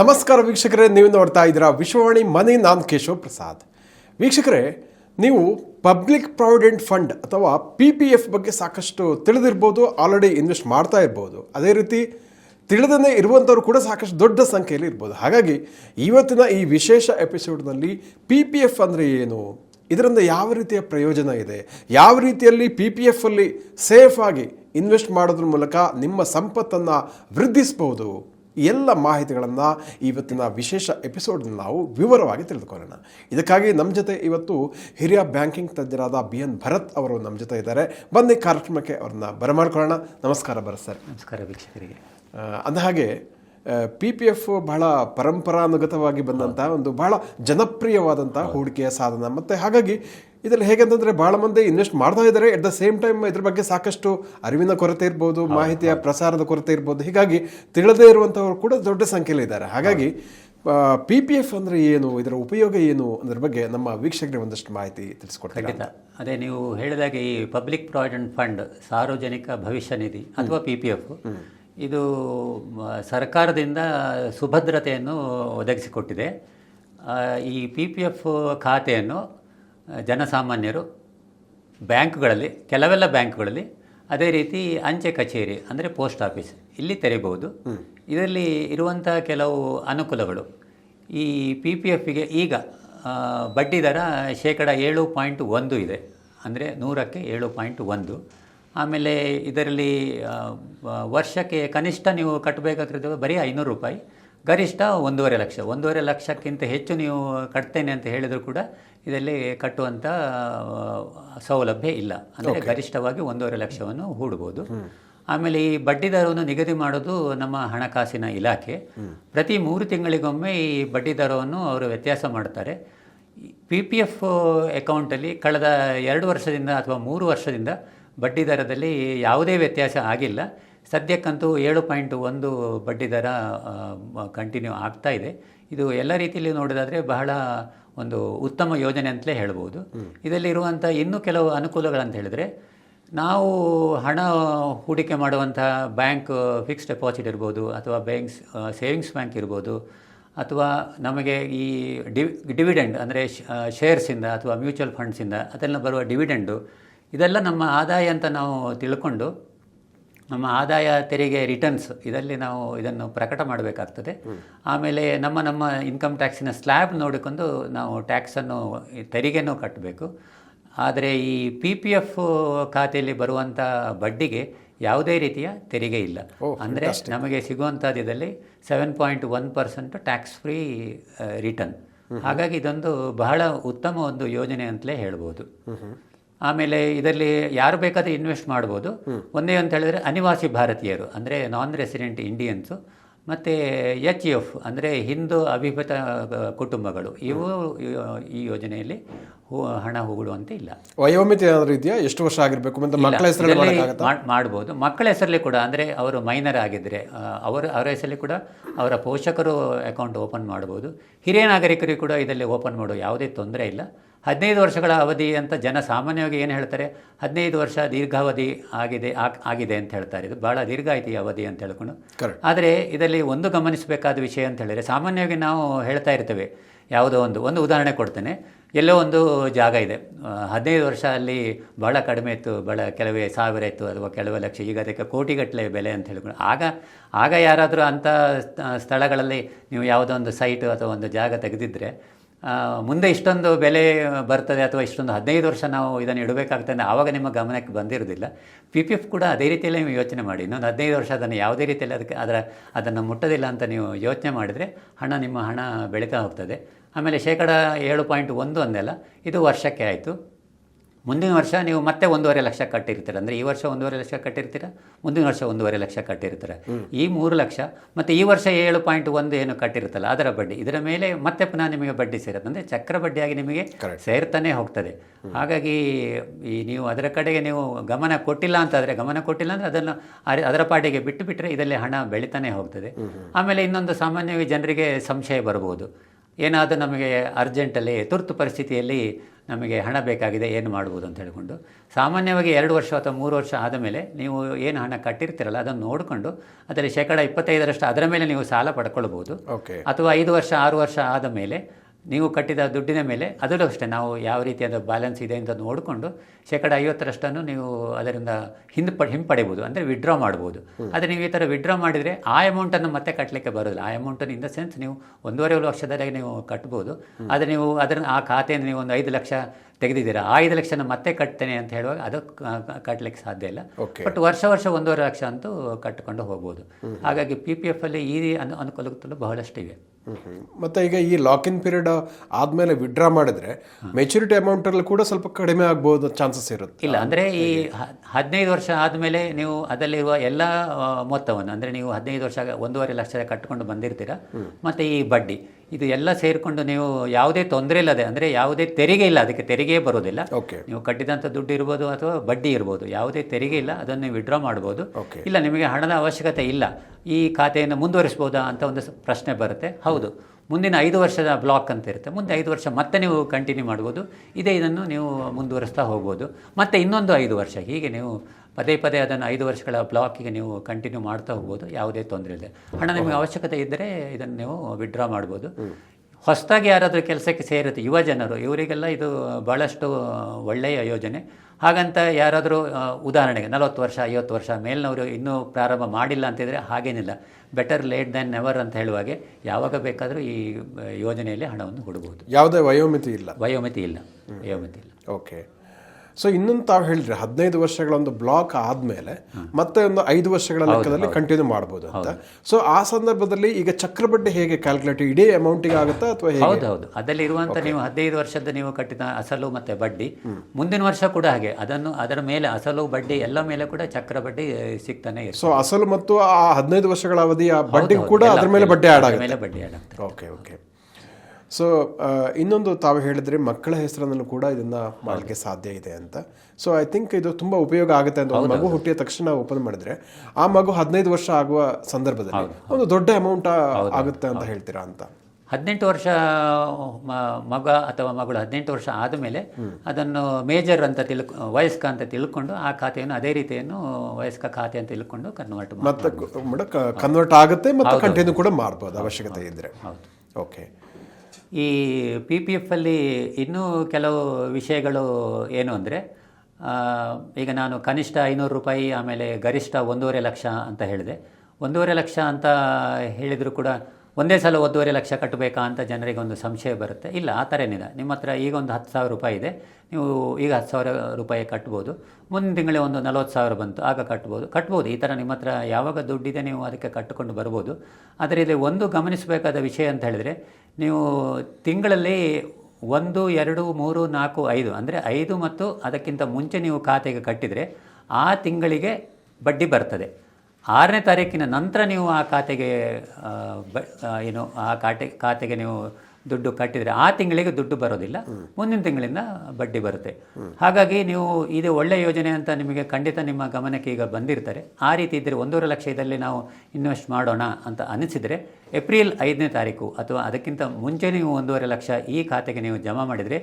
ನಮಸ್ಕಾರ ವೀಕ್ಷಕರೇ, ನೀವು ನೋಡ್ತಾ ಇದ್ದೀರಾ ವಿಶ್ವವಾಣಿ ಮನೆ ನಾನು ಕೇಶವ ಪ್ರಸಾದ್. ವೀಕ್ಷಕರೇ, ನೀವು ಪಬ್ಲಿಕ್ ಪ್ರಾವಿಡೆಂಟ್ ಫಂಡ್ ಅಥವಾ ಪಿ ಪಿ ಎಫ್ ಬಗ್ಗೆ ಸಾಕಷ್ಟು ತಿಳಿದಿರ್ಬೋದು, ಆಲ್ರೆಡಿ ಇನ್ವೆಸ್ಟ್ ಮಾಡ್ತಾ ಇರ್ಬೋದು. ಅದೇ ರೀತಿ ತಿಳಿದನೆ ಇರುವಂಥವ್ರು ಕೂಡ ಸಾಕಷ್ಟು ದೊಡ್ಡ ಸಂಖ್ಯೆಯಲ್ಲಿ ಇರ್ಬೋದು. ಹಾಗಾಗಿ, ಇವತ್ತಿನ ಈ ವಿಶೇಷ ಎಪಿಸೋಡ್ನಲ್ಲಿ ಪಿ ಪಿ ಎಫ್ ಅಂದರೆ ಏನು? ಇದರಿಂದ ಯಾವ ರೀತಿಯ ಪ್ರಯೋಜನ ಇದೆ? ಯಾವ ರೀತಿಯಲ್ಲಿ ಪಿ ಪಿ ಎಫಲ್ಲಿ ಆಗಿ ಇನ್ವೆಸ್ಟ್ ಮಾಡೋದ್ರ ಮೂಲಕ ನಿಮ್ಮ ಸಂಪತ್ತನ್ನು ವೃದ್ಧಿಸಬಹುದು ಈ ಎಲ್ಲ ಮಾಹಿತಿಗಳನ್ನು ಇವತ್ತಿನ ವಿಶೇಷ ಎಪಿಸೋಡ್ ನಾವು ವಿವರವಾಗಿ ತಿಳಿದುಕೊಳ್ಳೋಣ. ಇದಕ್ಕಾಗಿ ನಮ್ಮ ಜೊತೆ ಇವತ್ತು ಹಿರಿಯ ಬ್ಯಾಂಕಿಂಗ್ ತಜ್ಞರಾದ ಬಿ ಎನ್ ಭರತ್ ಅವರು ನಮ್ಮ ಜೊತೆ ಇದ್ದಾರೆ. ಬನ್ನಿ ಕಾರ್ಯಕ್ರಮಕ್ಕೆ ಅವ್ರನ್ನ ಬರಮಾಡ್ಕೊಳ್ಳೋಣ. ನಮಸ್ಕಾರ ಭರತ್ ಸರ್. ನಮಸ್ಕಾರ ವೀಕ್ಷಕರಿಗೆ. ಅಂದಹಾಗೆ ಪಿ ಪಿ ಎಫ್ ಬಹಳ ಪರಂಪರಾನುಗತವಾಗಿ ಬಂದಂಥ ಒಂದು ಬಹಳ ಜನಪ್ರಿಯವಾದಂಥ ಹೂಡಿಕೆಯ ಸಾಧನ. ಮತ್ತು ಹಾಗಾಗಿ ಇದರಲ್ಲಿ ಹೇಗಂತಂದರೆ ಭಾಳ ಮಂದಿ ಇನ್ವೆಸ್ಟ್ ಮಾಡ್ತಾ ಇದ್ದಾರೆ. ಎಟ್ ದ ಸೇಮ್ ಟೈಮ್ ಇದ್ರ ಬಗ್ಗೆ ಸಾಕಷ್ಟು ಅರಿವಿನ ಕೊರತೆ ಇರ್ಬೋದು ಮಾಹಿತಿಯ ಪ್ರಸಾರದ ಕೊರತೆ ಇರ್ಬೋದು. ಹೀಗಾಗಿ ತಿಳಿದೇ ಇರುವಂಥವ್ರು ಕೂಡ ದೊಡ್ಡ ಸಂಖ್ಯೆಯಲ್ಲಿ ಇದ್ದಾರೆ. ಹಾಗಾಗಿ ಪಿ ಪಿ ಎಫ್ ಅಂದರೆ ಏನು ಇದರ ಉಪಯೋಗ ಏನು ಅದರ ಬಗ್ಗೆ ನಮ್ಮ ವೀಕ್ಷಕರಿಗೆ ಒಂದಷ್ಟು ಮಾಹಿತಿ ತಿಳಿಸ್ಕೊಡ್ತಾರೆ? ಖಂಡಿತ. ಅದೇ ನೀವು ಹೇಳಿದಾಗ ಈ ಪಬ್ಲಿಕ್ ಪ್ರಾವಿಡೆಂಟ್ ಫಂಡ್ ಸಾರ್ವಜನಿಕ ಭವಿಷ್ಯ ನಿಧಿ ಅಥವಾ ಪಿ ಪಿ ಎಫ್ ಇದು ಸರ್ಕಾರದಿಂದ ಸುಭದ್ರತೆಯನ್ನು ಒದಗಿಸಿಕೊಟ್ಟಿದೆ. ಈ ಪಿ ಪಿ ಎಫ್ ಖಾತೆಯನ್ನು ಜನಸಾಮಾನ್ಯರು ಬ್ಯಾಂಕ್ಗಳಲ್ಲಿ ಕೆಲವೆಲ್ಲ ಬ್ಯಾಂಕ್ಗಳಲ್ಲಿ ಅದೇ ರೀತಿ ಅಂಚೆ ಕಚೇರಿ ಅಂದರೆ ಪೋಸ್ಟ್ ಆಫೀಸ್ ಇಲ್ಲಿ ತೆರೆಯಬಹುದು. ಇದರಲ್ಲಿ ಇರುವಂಥ ಕೆಲವು ಅನುಕೂಲಗಳು. ಈ ಪಿ ಪಿ ಎಫ್ಗೆ ಈಗ ಬಡ್ಡಿ ದರ ಶೇಕಡ ಏಳು ಪಾಯಿಂಟ್ ಒಂದು ಇದೆ. ಅಂದರೆ ನೂರಕ್ಕೆ ಏಳು ಪಾಯಿಂಟ್ ಒಂದು. ಆಮೇಲೆ ಇದರಲ್ಲಿ ವರ್ಷಕ್ಕೆ ಕನಿಷ್ಠ ನೀವು ಕಟ್ಟಬೇಕಾಗಿರೋದು ಬರೀ ಐನೂರು ರೂಪಾಯಿ. ಗರಿಷ್ಠ ಒಂದೂವರೆ ಲಕ್ಷ. ಒಂದೂವರೆ ಲಕ್ಷಕ್ಕಿಂತ ಹೆಚ್ಚು ನೀವು ಕಟ್ತೇನೆ ಅಂತ ಹೇಳಿದರೂ ಕೂಡ ಇದರಲ್ಲಿ ಕಟ್ಟುವಂಥ ಸೌಲಭ್ಯ ಇಲ್ಲ. ಅಂದರೆ ಗರಿಷ್ಠವಾಗಿ ಒಂದೂವರೆ ಲಕ್ಷವನ್ನು ಹೂಡ್ಬೋದು. ಆಮೇಲೆ ಈ ಬಡ್ಡಿದರವನ್ನು ನಿಗದಿ ಮಾಡೋದು ನಮ್ಮ ಹಣಕಾಸಿನ ಇಲಾಖೆ. ಪ್ರತಿ ಮೂರು ತಿಂಗಳಿಗೊಮ್ಮೆ ಈ ಬಡ್ಡಿ ದರವನ್ನು ಅವರು ವ್ಯತ್ಯಾಸ ಮಾಡ್ತಾರೆ. ಪಿ ಪಿ ಎಫ್ ಅಕೌಂಟಲ್ಲಿ ಕಳೆದ ಎರಡು ವರ್ಷದಿಂದ ಅಥವಾ ಮೂರು ವರ್ಷದಿಂದ ಬಡ್ಡಿ ದರದಲ್ಲಿ ಯಾವುದೇ ವ್ಯತ್ಯಾಸ ಆಗಿಲ್ಲ. ಸದ್ಯಕ್ಕಂತೂ ಏಳು ಪಾಯಿಂಟ್ ಒಂದು ಬಡ್ಡಿ ದರ ಕಂಟಿನ್ಯೂ ಆಗ್ತಾ ಇದೆ. ಇದು ಎಲ್ಲ ರೀತಿಯಲ್ಲಿ ನೋಡೋದಾದರೆ ಬಹಳ ಒಂದು ಉತ್ತಮ ಯೋಜನೆ ಅಂತಲೇ ಹೇಳ್ಬೋದು. ಇದರಲ್ಲಿರುವಂಥ ಇನ್ನೂ ಕೆಲವು ಅನುಕೂಲಗಳಂತ ಹೇಳಿದ್ರೆ ನಾವು ಹಣ ಹೂಡಿಕೆ ಮಾಡುವಂಥ ಬ್ಯಾಂಕ್ ಫಿಕ್ಸ್ಡ್ ಡೆಪಾಸಿಟ್ ಇರ್ಬೋದು ಅಥವಾ ಬ್ಯಾಂಕ್ಸ್ ಸೇವಿಂಗ್ಸ್ ಬ್ಯಾಂಕ್ ಇರ್ಬೋದು ಅಥವಾ ನಮಗೆ ಈ ಡಿ ಡಿವಿಡೆಂಡ್ ಅಂದರೆ ಶೇರ್ಸಿಂದ ಅಥವಾ ಮ್ಯೂಚುವಲ್ ಫಂಡ್ಸಿಂದ ಅದೆಲ್ಲ ಬರುವ ಡಿವಿಡೆಂಡು ಇದೆಲ್ಲ ನಮ್ಮ ಆದಾಯ ಅಂತ ನಾವು ತಿಳ್ಕೊಂಡು ನಮ್ಮ ಆದಾಯ ತೆರಿಗೆ ರಿಟರ್ನ್ಸ್ ಇದರಲ್ಲಿ ನಾವು ಇದನ್ನು ಪ್ರಕಟ ಮಾಡಬೇಕಾಗ್ತದೆ. ಆಮೇಲೆ ನಮ್ಮ ನಮ್ಮ ಇನ್ಕಮ್ ಟ್ಯಾಕ್ಸಿನ ಸ್ಲ್ಯಾಬ್ ನೋಡಿಕೊಂಡು ನಾವು ಟ್ಯಾಕ್ಸನ್ನು ತೆರಿಗೆನೂ ಕಟ್ಟಬೇಕು. ಆದರೆ ಈ ಪಿ ಪಿ ಎಫ್ ಖಾತೆಯಲ್ಲಿ ಬರುವಂಥ ಬಡ್ಡಿಗೆ ಯಾವುದೇ ರೀತಿಯ ತೆರಿಗೆ ಇಲ್ಲ. ಅಂದರೆ ನಮಗೆ ಸಿಗುವಂಥದ್ದು ಇದರಲ್ಲಿ seven point one percent tax free return ಹಾಗಾಗಿ ಇದೊಂದು ಬಹಳ ಉತ್ತಮ ಒಂದು ಯೋಜನೆ ಅಂತಲೇ ಹೇಳ್ಬೋದು. ಆಮೇಲೆ ಇದರಲ್ಲಿ ಯಾರು ಬೇಕಾದರೂ ಇನ್ವೆಸ್ಟ್ ಮಾಡ್ಬೋದು. ಒಂದೇ ಅಂತ ಹೇಳಿದ್ರೆ ಅನಿವಾಸಿ ಭಾರತೀಯರು ಅಂದರೆ ನಾನ್ ರೆಸಿಡೆಂಟ್ ಇಂಡಿಯನ್ಸು ಮತ್ತು ಎಚ್ ಎಫ್ ಅಂದರೆ ಹಿಂದೂ ಅವಿಭತ ಕುಟುಂಬಗಳು. ಇವು ಈ ಯೋಜನೆಯಲ್ಲಿ ಹೂ- ಹಣ ಹೂಡುವಂತೆ ಇಲ್ಲ. ವಯೋಮಿತಿ ಏನಾದರೂ ಇದೆಯಾ? ಎಷ್ಟು ವರ್ಷ ಆಗಿರಬೇಕು? ಮತ್ತು ಮಕ್ಕಳ ಹೆಸರಲ್ಲಿ ಮಾಡ್ಬೋದು. ಮಕ್ಕಳ ಹೆಸರಲ್ಲಿ ಕೂಡ ಅಂದರೆ ಅವರು ಮೈನರ್ ಆಗಿದ್ದರೆ ಅವರು ಅವರ ಅವರ ಹೆಸರಲ್ಲಿ ಕೂಡ ಅವರ ಪೋಷಕರು ಅಕೌಂಟ್ ಓಪನ್ ಮಾಡ್ಬೋದು. ಹಿರಿಯ ನಾಗರಿಕರಿಗೆ ಕೂಡ ಇದರಲ್ಲಿ ಓಪನ್ ಮಾಡೋ ಯಾವುದೇ ತೊಂದರೆ ಇಲ್ಲ. ಹದಿನೈದು ವರ್ಷಗಳ ಅವಧಿ ಅಂತ ಜನ ಸಾಮಾನ್ಯವಾಗಿ ಏನು ಹೇಳ್ತಾರೆ? ಹದಿನೈದು ವರ್ಷ ದೀರ್ಘಾವಧಿ ಆಗಿದೆ ಆಗ್- ಆಗಿದೆ ಅಂತ ಹೇಳ್ತಾರೆ. ಇದು ಭಾಳ ದೀರ್ಘ ಆಯ್ತು ಈ ಅವಧಿ ಅಂತ ಹೇಳ್ಕೊಂಡು. ಆದರೆ ಇದರಲ್ಲಿ ಒಂದು ಗಮನಿಸಬೇಕಾದ ವಿಷಯ ಅಂತ ಹೇಳಿದರೆ ಸಾಮಾನ್ಯವಾಗಿ ನಾವು ಹೇಳ್ತಾ ಇರ್ತೇವೆ ಯಾವುದೋ ಒಂದು ಒಂದು ಉದಾಹರಣೆ ಕೊಡ್ತೇನೆ. ಎಲ್ಲೋ ಒಂದು ಜಾಗ ಇದೆ. ಹದಿನೈದು ವರ್ಷ ಅಲ್ಲಿ ಭಾಳ ಕಡಿಮೆ ಇತ್ತು ಬಹಳ ಕೆಲವೇ ಸಾವಿರ ಇತ್ತು ಅಥವಾ ಕೆಲವೇ ಲಕ್ಷ. ಈಗ ಅದಕ್ಕೆ ಕೋಟಿಗಟ್ಟಲೆ ಬೆಲೆ ಅಂತ ಹೇಳ್ಕೊಂಡು. ಆಗ ಆಗ ಯಾರಾದರೂ ಅಂಥ ಸ್ಥ- ಸ್ಥಳಗಳಲ್ಲಿ ನೀವು ಯಾವುದೋ ಒಂದು ಸೈಟ್ ಅಥವಾ ಒಂದು ಜಾಗ ತೆಗೆದಿದ್ದರೆ ಮುಂದೆ ಇಷ್ಟೊಂದು ಬೆಲೆ ಬರ್ತದೆ ಅಥವಾ ಇಷ್ಟೊಂದು ಹದಿನೈದು ವರ್ಷ ನಾವು ಇದನ್ನು ಇಡಬೇಕಾಗ್ತದೆ ಆವಾಗ ನಿಮ್ಮ ಗಮನಕ್ಕೆ ಬಂದಿರೋದಿಲ್ಲ ಪಿ ಪಿ ಎಫ್ ಕೂಡ ಅದೇ ರೀತಿಯಲ್ಲಿ ನೀವು ಯೋಚನೆ ಮಾಡಿ. ಇನ್ನೊಂದು ಹದಿನೈದು ವರ್ಷ ಅದನ್ನು ಯಾವುದೇ ರೀತಿಯಲ್ಲಿ ಅದಕ್ಕೆ ಅದರ ಅದನ್ನು ಮುಟ್ಟೋದಿಲ್ಲ ಅಂತ ನೀವು ಯೋಚನೆ ಮಾಡಿದರೆ ಹಣ ನಿಮ್ಮ ಹಣ ಬೆಳೀತಾ ಹೋಗ್ತದೆ. ಆಮೇಲೆ ಶೇಕಡ ಏಳು ಪಾಯಿಂಟ್ ಒಂದು ಅಂದೆಲ್ಲ ಇದು ವರ್ಷಕ್ಕೆ ಆಯಿತು. ಮುಂದಿನ ವರ್ಷ ನೀವು ಮತ್ತೆ ಒಂದೂವರೆ ಲಕ್ಷ ಕಟ್ಟಿರ್ತೀರ. ಅಂದರೆ ಈ ವರ್ಷ ಒಂದೂವರೆ ಲಕ್ಷ ಕಟ್ಟಿರ್ತೀರ ಮುಂದಿನ ವರ್ಷ ಒಂದೂವರೆ ಲಕ್ಷ ಕಟ್ಟಿರ್ತೀರ. ಈ ಮೂರು ಲಕ್ಷ ಮತ್ತು ಈ ವರ್ಷ ಏಳು ಪಾಯಿಂಟ್ ಒಂದು ಏನು ಕಟ್ಟಿರುತ್ತಲ್ಲ ಅದರ ಬಡ್ಡಿ ಇದರ ಮೇಲೆ ಮತ್ತೆ ಪುನಃ ನಿಮಗೆ ಬಡ್ಡಿ ಸೇರುತ್ತೆ. ಅಂದರೆ ಚಕ್ರ ಬಡ್ಡಿಯಾಗಿ ನಿಮಗೆ ಸೇರ್ತಾನೆ ಹೋಗ್ತದೆ. ಹಾಗಾಗಿ ಈ ನೀವು ಅದರ ಕಡೆಗೆ ನೀವು ಗಮನ ಕೊಟ್ಟಿಲ್ಲ ಅಂತಾದರೆ ಗಮನ ಕೊಟ್ಟಿಲ್ಲ ಅಂದರೆ ಅದನ್ನು ಅದರ ಪಾಡಿಗೆ ಬಿಟ್ಟು ಬಿಟ್ಟರೆ ಇದರಲ್ಲಿ ಹಣ ಬೆಳಿತಾನೆ ಹೋಗ್ತದೆ. ಆಮೇಲೆ ಇನ್ನೊಂದು ಸಾಮಾನ್ಯವಾಗಿ ಜನರಿಗೆ ಸಂಶಯ ಬರ್ಬೋದು. ಏನಾದರೂ ನಮಗೆ ಅರ್ಜೆಂಟಲ್ಲಿ ತುರ್ತು ಪರಿಸ್ಥಿತಿಯಲ್ಲಿ ನಮಗೆ ಹಣ ಬೇಕಾಗಿದೆ ಏನು ಮಾಡ್ಬೋದು ಅಂತ ಹೇಳಿಕೊಂಡು ಸಾಮಾನ್ಯವಾಗಿ ಎರಡು ವರ್ಷ ಅಥವಾ ಮೂರು ವರ್ಷ ಆದ ಮೇಲೆ ನೀವು ಏನು ಹಣ ಕಟ್ಟಿರ್ತೀರಲ್ಲ ಅದನ್ನು ನೋಡಿಕೊಂಡು ಅದರಲ್ಲಿ ಶೇಕಡ ಇಪ್ಪತ್ತೈದರಷ್ಟು ಅದರ ಮೇಲೆ ನೀವು ಸಾಲ ಪಡ್ಕೊಳ್ಬೋದು. ಓಕೆ ಅಥವಾ ಐದು ವರ್ಷ ಆರು ವರ್ಷ ಆದ ಮೇಲೆ ನೀವು ಕಟ್ಟಿದ ದುಡ್ಡಿನ ಮೇಲೆ ಅದರಲ್ಲೂ ಅಷ್ಟೇ ನಾವು ಯಾವ ರೀತಿಯಾದ ಬ್ಯಾಲೆನ್ಸ್ ಇದೆ ಅಂತ ನೋಡಿಕೊಂಡು ಶೇಕಡ ಐವತ್ತರಷ್ಟನ್ನು ನೀವು ಅದರಿಂದ ಹಿಂದೆ ಹಿಂಪಡಿಬೋದು ಅಂದರೆ ವಿಡ್ರಾ ಮಾಡ್ಬೋದು ಆದರೆ ನೀವು ಈ ಥರ ವಿಡ್ರಾ ಮಾಡಿದರೆ ಆ ಅಮೌಂಟನ್ನು ಮತ್ತೆ ಕಟ್ಟಲಿಕ್ಕೆ ಬರೋದಿಲ್ಲ. ಆ ಅಮೌಂಟನ್ನು ಇನ್ ದ ಸೆನ್ಸ್ ನೀವು ಒಂದೂವರೆ ಲಕ್ಷದವರೆಗೆ ನೀವು ಕಟ್ಬೋದು. ಆದರೆ ನೀವು ಅದರ ಆ ಖಾತೆಯನ್ನು ನೀವು ಒಂದು ಐದು ಲಕ್ಷ ತೆಗೆದಿದ್ದೀರಾ ಆ ಐದು ಲಕ್ಷನ ಮತ್ತೆ ಕಟ್ತೇನೆ ಅಂತ ಹೇಳುವಾಗ ಅದು ಕಟ್ಟಲಿಕ್ಕೆ ಸಾಧ್ಯ ಇಲ್ಲ. ಬಟ್ ವರ್ಷ ವರ್ಷ ಒಂದೂವರೆ ಲಕ್ಷ ಅಂತೂ ಕಟ್ಟಿಕೊಂಡು ಹೋಗ್ಬೋದು. ಹಾಗಾಗಿ ಪಿ ಪಿ ಎಫ್ ಅಲ್ಲಿ ಈ ಅನು ಅನುಕೂಲಗಳು ಬಹಳಷ್ಟು ಇವೆ ಹ್ಮ್ ಹ್ಮ್. ಮತ್ತೆ ಈಗ ಈ ಲಾಕ್ ಇನ್ ಪೀರಿಯಡ್ ಆದ್ಮೇಲೆ ವಿಡ್ರಾ ಮಾಡಿದ್ರೆ ಮೆಚುರಿಟಿ ಅಮೌಂಟ್ ಅಲ್ಲಿ ಕೂಡ ಸ್ವಲ್ಪ ಕಡಿಮೆ ಆಗ್ಬೋದು ಚಾನ್ಸಸ್ ಇರುತ್ತೆ. ಇಲ್ಲ ಅಂದ್ರೆ ಈ ಹದಿನೈದು ವರ್ಷ ಆದಮೇಲೆ ನೀವು ಅದರಲ್ಲಿರುವ ಎಲ್ಲ ಮೊತ್ತವನ್ನು ಅಂದರೆ ನೀವು ಹದಿನೈದು ವರ್ಷ ಒಂದೂವರೆ ಲಕ್ಷ ಕಟ್ಕೊಂಡು ಬಂದಿರ್ತೀರಾ ಮತ್ತೆ ಈ ಬಡ್ಡಿ ಇದು ಎಲ್ಲ ಸೇರಿಕೊಂಡು ನೀವು ಯಾವುದೇ ತೊಂದರೆ ಇಲ್ಲದೆ ಅಂದರೆ ಯಾವುದೇ ತೆರಿಗೆ ಇಲ್ಲ ಅದಕ್ಕೆ ತೆರಿಗೆ ಬರೋದಿಲ್ಲ. ನೀವು ಕಟ್ಟಿದಂಥ ದುಡ್ಡು ಇರ್ಬೋದು ಅಥವಾ ಬಡ್ಡಿ ಇರ್ಬೋದು ಯಾವುದೇ ತೆರಿಗೆ ಇಲ್ಲ ಅದನ್ನು ವಿಡ್ರಾ ಮಾಡ್ಬೋದು. ಓಕೆ ಇಲ್ಲ ನಿಮಗೆ ಹಣದ ಅವಶ್ಯಕತೆ ಇಲ್ಲ ಈ ಖಾತೆಯನ್ನು ಮುಂದುವರಿಸ್ಬೋದಾ ಅಂತ ಒಂದು ಪ್ರಶ್ನೆ ಬರುತ್ತೆ. ಹೌದು. ಮುಂದಿನ ಐದು ವರ್ಷದ ಬ್ಲಾಕ್ ಅಂತ ಇರುತ್ತೆ. ಮುಂದೆ ಐದು ವರ್ಷ ಮತ್ತೆ ನೀವು ಕಂಟಿನ್ಯೂ ಮಾಡ್ಬೋದು. ಇದೇ ಇದನ್ನು ನೀವು ಮುಂದುವರಿಸ್ತಾ ಹೋಗ್ಬೋದು. ಮತ್ತೆ ಇನ್ನೊಂದು ಐದು ವರ್ಷ. ಹೀಗೆ ನೀವು ಪದೇ ಪದೇ ಅದನ್ನು ಐದು ವರ್ಷಗಳ ಬ್ಲಾಕಿಗೆ ನೀವು ಕಂಟಿನ್ಯೂ ಮಾಡ್ತಾ ಹೋಗ್ಬೋದು. ಯಾವುದೇ ತೊಂದರೆ ಇಲ್ಲ. ಹಣ ನಿಮಗೆ ಅವಶ್ಯಕತೆ ಇದ್ದರೆ ಇದನ್ನು ನೀವು ವಿಡ್ರಾ ಮಾಡ್ಬೋದು. ಹೊಸದಾಗಿ ಯಾರಾದರೂ ಕೆಲಸಕ್ಕೆ ಸೇರುತ್ತೆ ಯುವ ಜನರು ಇವರಿಗೆಲ್ಲ ಇದು ಭಾಳಷ್ಟು ಒಳ್ಳೆಯ ಯೋಜನೆ. ಹಾಗಂತ ಯಾರಾದರೂ ಉದಾಹರಣೆಗೆ ನಲವತ್ತು ವರ್ಷ ಐವತ್ತು ವರ್ಷ ಮೇಲಿನವರು ಇನ್ನೂ ಪ್ರಾರಂಭ ಮಾಡಿಲ್ಲ ಅಂತಿದ್ರೆ ಹಾಗೇನಿಲ್ಲ. ಬೆಟರ್ ಲೇಟ್ ದ್ಯಾನ್ ನೆವರ್ ಅಂತ ಹೇಳುವಾಗೆ ಯಾವಾಗ ಬೇಕಾದರೂ ಈ ಯೋಜನೆಯಲ್ಲಿ ಹಣವನ್ನು ಕೊಡಬಹುದು. ಯಾವುದೇ ವಯೋಮಿತಿ ಇಲ್ಲ. ವಯೋಮಿತಿ ಇಲ್ಲ. ವಯೋಮಿತಿ ಇಲ್ಲ. ಓಕೆ. ಸೊ ಇನ್ನೊಂದು ತಾವು ಹೇಳಿದ್ರೆ ಹದಿನೈದು ವರ್ಷಗಳ ಒಂದು ಬ್ಲಾಕ್ ಆದ್ಮೇಲೆ ಮತ್ತೆ ಒಂದು ಐದು ವರ್ಷಗಳ ಲೆಕ್ಕದಲ್ಲಿ ಕಂಟಿನ್ಯೂ ಮಾಡ್ಬೋದು ಅಂತ. ಸೊ ಆ ಸಂದರ್ಭದಲ್ಲಿ ಈಗ ಚಕ್ರಬಡ್ಡಿ ಹೇಗೆ ಕ್ಯಾಲ್ಕುಲೇಟ್ ಇಡೀ ಅಮೌಂಟಿಗೆ ಆಗುತ್ತಾ ಅಥವಾ ಹೇಗೆ? ಹೌದು ಹೌದು. ಅದರಲ್ಲಿ ಇರುವಂಥ ನೀವು ಹದಿನೈದು ವರ್ಷದ ನೀವು ಕಟ್ಟಿದ ಅಸಲು ಮತ್ತೆ ಬಡ್ಡಿ. ಮುಂದಿನ ವರ್ಷ ಕೂಡ ಹಾಗೆ. ಅದನ್ನು ಅದರ ಮೇಲೆ ಅಸಲು ಬಡ್ಡಿ ಎಲ್ಲ ಮೇಲೆ ಕೂಡ ಚಕ್ರ ಬಡ್ಡಿ ಆ, ಸಿಗ್ತಾನೆ ಸೊ ಅಸಲು ಮತ್ತು ಆ ಹದಿನೈದು ವರ್ಷಗಳ ಅವಧಿಯ ಬಡ್ಡಿ ಕೂಡ ಅದರ ಮೇಲೆ ಬಡ್ಡಿ ಆಡ್ ಮೇಲೆ ಬಡ್ಡಿ ಆಡ್ ಓಕೆ ಓಕೆ ಸೊ ಇನ್ನೊಂದು ತಾವು ಹೇಳಿದ್ರೆ ಮಕ್ಕಳ ಹೆಸರನ್ನು ಕೂಡ ಇದನ್ನ ಮಾಡಲಿಕ್ಕೆ ಸಾಧ್ಯ ಇದೆ ಅಂತ. ಸೊ ಐ ಥಿಂಕ್ ಇದು ತುಂಬಾ ಉಪಯೋಗ ಆಗುತ್ತೆ ಅಂತ ಒಂದು ಮಗು ಹುಟ್ಟಿದ ತಕ್ಷಣ ಓಪನ್ ಮಾಡಿದ್ರೆ ಆ ಮಗು ಹದಿನೈದು ವರ್ಷ ಆಗುವ ಸಂದರ್ಭದಲ್ಲಿ ಒಂದು ದೊಡ್ಡ ಅಮೌಂಟ್ ಆಗುತ್ತೆ ಅಂತ ಹೇಳ್ತೀರಾ ಅಂತ. ಹದಿನೆಂಟು ವರ್ಷ ಮಗ ಅಥವಾ ಮಗಳು ಹದಿನೆಂಟು ವರ್ಷ ಆದಮೇಲೆ ಅದನ್ನು ಮೇಜರ್ ಅಂತ ತಿಳ್ಕೊ ವಯಸ್ಕ ಅಂತ ತಿಳ್ಕೊಂಡು ಆ ಖಾತೆಯನ್ನು ಅದೇ ರೀತಿಯನ್ನು ವಯಸ್ಕ ಖಾತೆ ಅಂತ ತಿಳ್ಕೊಂಡು ಕನ್ವರ್ಟ್ ಮತ್ತೆ ಕನ್ವರ್ಟ್ ಆಗುತ್ತೆ ಮತ್ತೆ ಕಂಟಿನ್ಯೂ ಕೂಡ ಮಾಡ್ಬೋದು ಅವಶ್ಯಕತೆ ಇದ್ರೆ. ಹೌದು. ಓಕೆ ಈ ಪಿ ಪಿ ಎಫಲ್ಲಿ ಇನ್ನೂ ಕೆಲವು ವಿಷಯಗಳು ಏನು ಅಂದರೆ ಈಗ ನಾನು ಕನಿಷ್ಠ ಐನೂರು ರೂಪಾಯಿ, ಆಮೇಲೆ ಗರಿಷ್ಠ ಒಂದೂವರೆ ಲಕ್ಷ ಅಂತ ಹೇಳಿದೆ. ಒಂದೂವರೆ ಲಕ್ಷ ಅಂತ ಹೇಳಿದರೂ ಕೂಡ ಒಂದೇ ಸಲ ಒಂದೂವರೆ ಲಕ್ಷ ಕಟ್ಟಬೇಕಾ ಅಂತ ಜನರಿಗೆ ಒಂದು ಸಂಶಯ ಬರುತ್ತೆ. ಇಲ್ಲ, ಆ ಥರ ಏನಿದೆ. ನಿಮ್ಮ ಹತ್ರ ಈಗ ಒಂದು ಹತ್ತು ಸಾವಿರ ರೂಪಾಯಿ ಇದೆ. ನೀವು ಈಗ ಹತ್ತು ಸಾವಿರ ರೂಪಾಯಿ ಕಟ್ಬೋದು. ಮುಂದಿನ ತಿಂಗಳೇ ಒಂದು ನಲವತ್ತು ಸಾವಿರ ಬಂತು, ಆಗ ಕಟ್ಬೋದು. ಕಟ್ಬೋದು. ಈ ಥರ ನಿಮ್ಮ ಹತ್ರ ಯಾವಾಗ ದುಡ್ಡಿದೆ ನೀವು ಅದಕ್ಕೆ ಕಟ್ಟಿಕೊಂಡು ಬರ್ಬೋದು. ಆದರೆ ಇಲ್ಲಿ ಒಂದು ಗಮನಿಸಬೇಕಾದ ವಿಷಯ ಅಂತ ಹೇಳಿದರೆ, ನೀವು ತಿಂಗಳಲ್ಲಿ ಒಂದು, ಎರಡು, ಮೂರು, ನಾಲ್ಕು, ಐದು, ಅಂದರೆ ಐದು ಮತ್ತು ಅದಕ್ಕಿಂತ ಮುಂಚೆ ನೀವು ಖಾತೆಗೆ ಕಟ್ಟಿದರೆ ಆ ತಿಂಗಳಿಗೆ ಬಡ್ಡಿ ಬರ್ತದೆ. ಆರನೇ ತಾರೀಕಿನ ನಂತರ ನೀವು ಆ ಖಾತೆಗೆ ಏನು ಆ ಖಾತೆ ಖಾತೆಗೆ ನೀವು ದುಡ್ಡು ಕಟ್ಟಿದರೆ ಆ ತಿಂಗಳಿಗೆ ದುಡ್ಡು ಬರೋದಿಲ್ಲ. ಮುಂದಿನ ತಿಂಗಳಿಂದ ಬಡ್ಡಿ ಬರುತ್ತೆ. ಹಾಗಾಗಿ ನೀವು ಇದು ಒಳ್ಳೆಯ ಯೋಜನೆ ಅಂತ ನಿಮಗೆ ಖಂಡಿತ ನಿಮ್ಮ ಗಮನಕ್ಕೆ ಈಗ ಬಂದಿರ್ತಾರೆ. ಆ ರೀತಿ ಇದ್ದರೆ ಒಂದೂವರೆ ಲಕ್ಷ ಇದರಲ್ಲಿ ನಾವು ಇನ್ವೆಸ್ಟ್ ಮಾಡೋಣ ಅಂತ ಅನಿಸಿದರೆ ಏಪ್ರಿಲ್ ಐದನೇ ತಾರೀಕು ಅಥವಾ ಅದಕ್ಕಿಂತ ಮುಂಚೆ ನೀವು ಒಂದೂವರೆ ಲಕ್ಷ ಈ ಖಾತೆಗೆ ನೀವು ಜಮಾ ಮಾಡಿದರೆ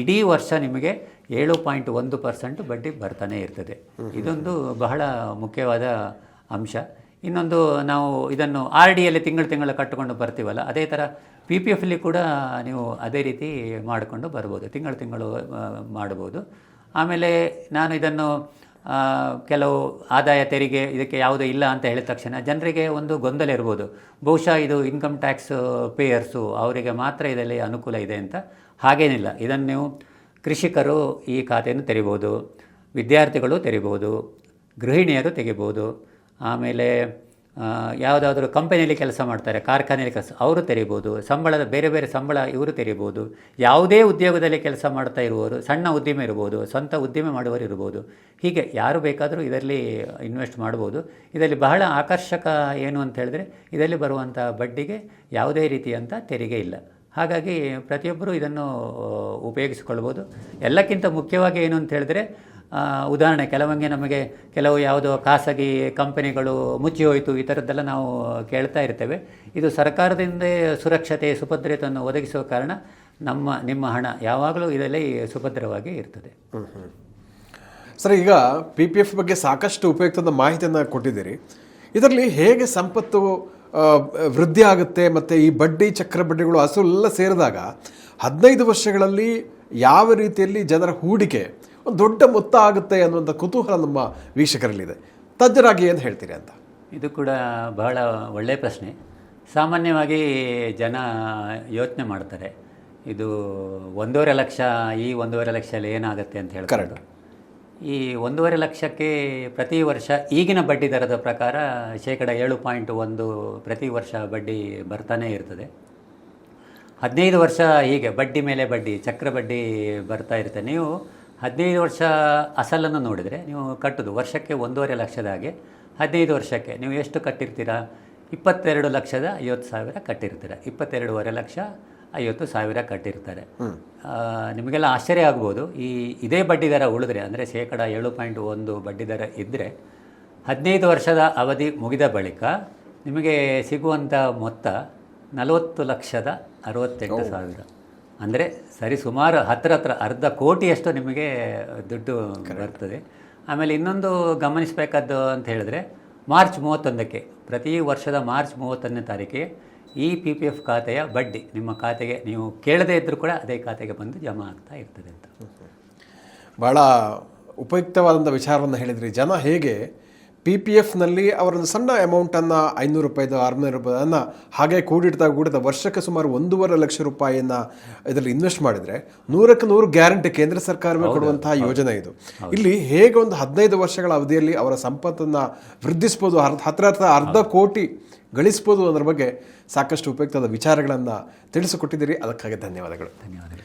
ಇಡೀ ವರ್ಷ ನಿಮಗೆ ಏಳು ಪಾಯಿಂಟ್ ಒಂದು ಪರ್ಸೆಂಟ್ ಬಡ್ಡಿ ಬರ್ತಾನೆ ಇರ್ತದೆ. ಇದೊಂದು ಬಹಳ ಮುಖ್ಯವಾದ ಅಂಶ. ಇನ್ನೊಂದು ನಾವು ಇದನ್ನು ಆರ್ ಡಿಯಲ್ಲಿ ತಿಂಗಳು ತಿಂಗಳು ಕಟ್ಟಿಕೊಂಡು ಬರ್ತೀವಲ್ಲ, ಅದೇ ಥರ ಪಿ ಪಿ ಎಫ್ಲಿ ಕೂಡ ನೀವು ಅದೇ ರೀತಿ ಮಾಡಿಕೊಂಡು ಬರ್ಬೋದು, ತಿಂಗಳು ತಿಂಗಳು ಮಾಡ್ಬೋದು. ಆಮೇಲೆ ನಾನು ಇದನ್ನು ಕೆಲವು ಆದಾಯ ತೆರಿಗೆ ಇದಕ್ಕೆ ಯಾವುದೂ ಇಲ್ಲ ಅಂತ ಹೇಳಿದ ತಕ್ಷಣ ಜನರಿಗೆ ಒಂದು ಗೊಂದಲ ಇರ್ಬೋದು. ಬಹುಶಃ ಇದು ಇನ್ಕಮ್ ಟ್ಯಾಕ್ಸ್ ಪೇಯರ್ಸು ಅವರಿಗೆ ಮಾತ್ರ ಇದರಲ್ಲಿ ಅನುಕೂಲ ಇದೆ ಅಂತ. ಹಾಗೇನಿಲ್ಲ, ಇದನ್ನು ನೀವು ಕೃಷಿಕರು ಈ ಖಾತೆಯನ್ನು ತೆರಿಬೋದು, ವಿದ್ಯಾರ್ಥಿಗಳು ತೆರಿಬೋದು, ಗೃಹಿಣಿಯರು ತೆಗಿಬೋದು. ಆಮೇಲೆ ಯಾವುದಾದ್ರೂ ಕಂಪನಿಯಲ್ಲಿ ಕೆಲಸ ಮಾಡ್ತಾರೆ, ಕಾರ್ಖಾನೆಯಲ್ಲಿ ಕೆಲಸ, ಅವರು ತೆರಿಬೋದು, ಸಂಬಳದ ಬೇರೆ ಬೇರೆ ಸಂಬಳ ಇವರು ತೆರಿಬೋದು, ಯಾವುದೇ ಉದ್ಯೋಗದಲ್ಲಿ ಕೆಲಸ ಮಾಡ್ತಾ ಇರುವವರು, ಸಣ್ಣ ಉದ್ದಿಮೆ ಇರ್ಬೋದು, ಸ್ವಂತ ಉದ್ದಿಮೆ ಮಾಡುವವರು ಇರ್ಬೋದು, ಹೀಗೆ ಯಾರು ಬೇಕಾದರೂ ಇದರಲ್ಲಿ ಇನ್ವೆಸ್ಟ್ ಮಾಡ್ಬೋದು. ಇದರಲ್ಲಿ ಬಹಳ ಆಕರ್ಷಕ ಏನು ಅಂತ ಹೇಳಿದ್ರೆ, ಇದರಲ್ಲಿ ಬರುವಂಥ ಬಡ್ಡಿಗೆ ಯಾವುದೇ ರೀತಿಯಂಥ ತೆರಿಗೆ ಇಲ್ಲ. ಹಾಗಾಗಿ ಪ್ರತಿಯೊಬ್ಬರೂ ಇದನ್ನು, ಉಪಯೋಗಿಸಿಕೊಳ್ಬೋದು. ಎಲ್ಲಕ್ಕಿಂತ ಮುಖ್ಯವಾಗಿ ಏನು ಅಂತ ಹೇಳಿದ್ರೆ ಉದಾಹರಣೆ, ಕೆಲವೊಂಗೆ ನಮಗೆ ಕೆಲವು ಯಾವುದೋ ಖಾಸಗಿ ಕಂಪನಿಗಳು ಮುಚ್ಚಿ ಹೋಯಿತು, ಈ ಥರದ್ದೆಲ್ಲ ನಾವು ಕೇಳ್ತಾ ಇರ್ತೇವೆ. ಇದು ಸರ್ಕಾರದಿಂದ ಸುರಕ್ಷತೆ, ಸುಭದ್ರತೆಯನ್ನು ಒದಗಿಸುವ ಕಾರಣ ನಮ್ಮ, ನಿಮ್ಮ ಹಣ ಯಾವಾಗಲೂ ಇದರಲ್ಲಿ ಸುಭದ್ರವಾಗಿ ಇರ್ತದೆ. ಸರ್, ಈಗ ಪಿ ಪಿ ಎಫ್ ಬಗ್ಗೆ ಸಾಕಷ್ಟು ಉಪಯುಕ್ತದ ಮಾಹಿತಿಯನ್ನು ಕೊಟ್ಟಿದ್ದೀರಿ. ಇದರಲ್ಲಿ ಹೇಗೆ ಸಂಪತ್ತು ವೃದ್ಧಿ ಆಗುತ್ತೆ, ಮತ್ತು ಈ ಬಡ್ಡಿ, ಚಕ್ರ ಬಡ್ಡಿಗಳು ಅಸಲೆಲ್ಲ ಸೇರಿದಾಗ ಹದಿನೈದು ವರ್ಷಗಳಲ್ಲಿ ಯಾವ ರೀತಿಯಲ್ಲಿ ಜನರ ಹೂಡಿಕೆ ಒಂದು ದೊಡ್ಡ ಮೊತ್ತ ಆಗುತ್ತೆ ಅನ್ನುವಂಥ ಕುತೂಹಲ ನಮ್ಮ ವೀಕ್ಷಕರಲ್ಲಿದೆ. ತಜ್ಜರಾಗಿ ಏನು ಹೇಳ್ತೀರಿ ಅಂತ? ಇದು ಕೂಡ ಬಹಳ ಒಳ್ಳೆಯ ಪ್ರಶ್ನೆ. ಸಾಮಾನ್ಯವಾಗಿ ಜನ ಯೋಚನೆ ಮಾಡ್ತಾರೆ ಇದು ಒಂದೂವರೆ ಲಕ್ಷ ಈ ಒಂದೂವರೆ ಲಕ್ಷದಲ್ಲಿ ಏನಾಗುತ್ತೆ ಅಂತ ಹೇಳ್ಕೊಂಡು. ಈ ಒಂದೂವರೆ ಲಕ್ಷಕ್ಕೆ ಪ್ರತಿ ವರ್ಷ ಈಗಿನ ಬಡ್ಡಿ ದರದ ಪ್ರಕಾರ ಶೇಕಡ ಏಳು ಪಾಯಿಂಟ್ ಒಂದು ಪ್ರತಿ ವರ್ಷ ಬಡ್ಡಿ ಬರ್ತಾನೇ ಇರ್ತದೆ. ಹದಿನೈದು ವರ್ಷ ಹೀಗೆ ಬಡ್ಡಿ ಮೇಲೆ ಬಡ್ಡಿ ಚಕ್ರ ಬಡ್ಡಿ ಬರ್ತಾ ಇರುತ್ತೆ ನೀವು ಹದಿನೈದು ವರ್ಷ ಅಸಲನ್ನು ನೋಡಿದರೆ ನೀವು ಕಟ್ಟೋದು ವರ್ಷಕ್ಕೆ ಒಂದೂವರೆ ಲಕ್ಷದ ಹಾಗೆ. ಹದಿನೈದು ವರ್ಷಕ್ಕೆ ನೀವು ಎಷ್ಟು ಕಟ್ಟಿರ್ತೀರಾ? ಇಪ್ಪತ್ತೆರಡು ಲಕ್ಷದ ಐವತ್ತು ಸಾವಿರ ಕಟ್ಟಿರ್ತೀರ. ಇಪ್ಪತ್ತೆರಡೂವರೆ ಲಕ್ಷ ಐವತ್ತು ಸಾವಿರ ಕಟ್ಟಿರ್ತಾರೆ. ನಿಮಗೆಲ್ಲ ಆಶ್ಚರ್ಯ ಆಗ್ಬೋದು. ಈ ಇದೇ ಬಡ್ಡಿದರ ಉಳಿದ್ರೆ ಅಂದರೆ ಶೇಕಡ ಏಳು ಪಾಯಿಂಟ್ ಒಂದು ಬಡ್ಡಿದರ ಇದ್ದರೆ ಹದಿನೈದು ವರ್ಷದ ಅವಧಿ ಮುಗಿದ ಬಳಿಕ ನಿಮಗೆ ಸಿಗುವಂಥ ಮೊತ್ತ ನಲವತ್ತು ಲಕ್ಷದ ಅರವತ್ತೆಂಟು ಸಾವಿರ. ಅಂದರೆ ಸರಿ ಸುಮಾರು ಹತ್ರ ಹತ್ರ ಅರ್ಧ ಕೋಟಿಯಷ್ಟು ನಿಮಗೆ ದುಡ್ಡು ಬರ್ತದೆ. ಆಮೇಲೆ ಇನ್ನೊಂದು ಗಮನಿಸಬೇಕಾದ್ದು ಅಂತ ಹೇಳಿದ್ರೆ ಮಾರ್ಚ್ ಮೂವತ್ತೊಂದಕ್ಕೆ ಪ್ರತಿ ವರ್ಷದ ಮಾರ್ಚ್ ಮೂವತ್ತೊಂದನೇ ತಾರೀಕಿಗೆ ಈ ಪಿ ಪಿ ಎಫ್ ಖಾತೆಯ ಬಡ್ಡಿ ನಿಮ್ಮ ಖಾತೆಗೆ ನೀವು ಕೇಳದೇ ಇದ್ದರೂ ಕೂಡ ಅದೇ ಖಾತೆಗೆ ಬಂದು ಜಮಾ ಆಗ್ತಾ ಇರ್ತದೆ ಅಂತ. ಭಾಳ ಉಪಯುಕ್ತವಾದಂಥ ವಿಚಾರವನ್ನು ಹೇಳಿದ್ರಿ. ಜನ ಹೇಗೆ ಪಿ ಪಿ ಎಫ್ನಲ್ಲಿ ಅವರೊಂದು ಸಣ್ಣ ಅಮೌಂಟನ್ನು ಐನೂರು ರೂಪಾಯಿದು ಆರುನೂರು ರೂಪಾಯಿಯನ್ನು ಹಾಗೆ ಕೂಡಿಡ್ತಾ ಕೂಡಿದ ವರ್ಷಕ್ಕೆ ಸುಮಾರು ಒಂದೂವರೆ ಲಕ್ಷ ರೂಪಾಯಿಯನ್ನು ಇದರಲ್ಲಿ ಇನ್ವೆಸ್ಟ್ ಮಾಡಿದರೆ ನೂರಕ್ಕೆ ನೂರು ಗ್ಯಾರಂಟಿ ಕೇಂದ್ರ ಸರ್ಕಾರವೇ ಕೊಡುವಂತಹ ಯೋಜನೆ ಇದು. ಇಲ್ಲಿ ಹೇಗೆ ಒಂದು ಹದಿನೈದು ವರ್ಷಗಳ ಅವಧಿಯಲ್ಲಿ ಅವರ ಸಂಪತ್ತನ್ನು ವೃದ್ಧಿಸ್ಬೋದು ಅರ್ಧ ಹತ್ರ ಹತ್ರ ಅರ್ಧ ಕೋಟಿ ಗಳಿಸ್ಬೋದು ಅನ್ನೋದ್ರ ಬಗ್ಗೆ ಸಾಕಷ್ಟು ಉಪಯುಕ್ತವಾದ ವಿಚಾರಗಳನ್ನು ತಿಳಿಸಿಕೊಟ್ಟಿದ್ದೀರಿ. ಅದಕ್ಕಾಗಿ ಧನ್ಯವಾದಗಳು. ಧನ್ಯವಾದಗಳು.